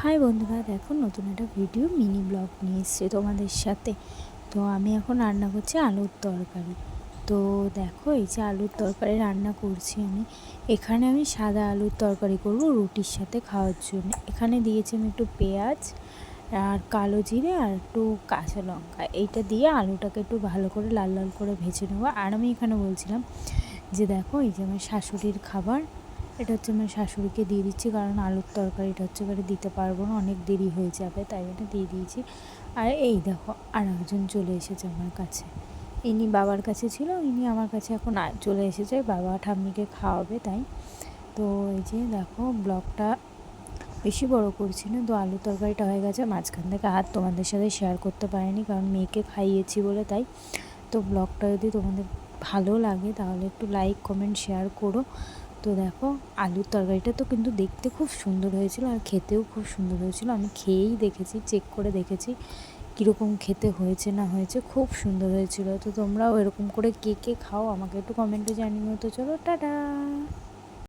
High বন্ধুরা, দেখো নতুন একটা ভিডিও মিনি ব্লগ নিয়ে এসছে তোমাদের সাথে। তো আমি এখন রান্না করছি আলুর তরকারি। তো দেখো, এই যে আলুর তরকারি রান্না করছি আমি। এখানে আমি সাদা আলুর তরকারি করব রুটির সাথে খাওয়ার জন্য। এখানে দিয়েছি আমি একটু পেঁয়াজ আর কালো জিরে আর একটু কাঁচা লঙ্কা। এইটা দিয়ে আলুটাকে একটু ভালো করে লাল লাল করে ভেজে নেব। আর আমি এখানে বলছিলাম যে দেখো, এই যে আমার শাশুড়ির খাবার এটা হচ্ছে আমার শাশুড়িকে দিয়ে দিচ্ছি, কারণ আলুর তরকারিটা হচ্ছে এবারে দিতে পারব না, অনেক দেরি হয়ে যাবে, তাই জন্য দিয়ে দিয়েছি। আর এই দেখো, আর একজন চলে এসেছে আমার কাছে। ইনি বাবার কাছে ছিল, ইনি আমার কাছে এখন চলে এসেছে, বাবা ঠাম্মিকে খাওয়াবে তাই। তো এই যে দেখো, ব্লগটা বেশি বড় করছি না, তো আলু তরকারিটা হয়ে গেছে, মাঝখান থেকে আর তোমাদের সাথে শেয়ার করতে পারিনি, কারণ মেয়েকে খাইয়েছি বলে তাই। তো ব্লগটা যদি তোমাদের ভালো লাগে, তাহলে একটু লাইক কমেন্ট শেয়ার করো। তো দেখো, আলুর তরকারিটা তো কিন্তু দেখতে খুব সুন্দর হয়েছিল আর খেতেও খুব সুন্দর হয়েছিল। আমি খেয়েই দেখেছি চেক করে দেখেছি কীরকম খেতে হয়েছে, না হয়েছে, খুব সুন্দর হয়েছিল। তো তোমরাও এরকম করে কে কে খাও আমাকে একটু কমেন্টে জানিও। তো চলো, টাটা!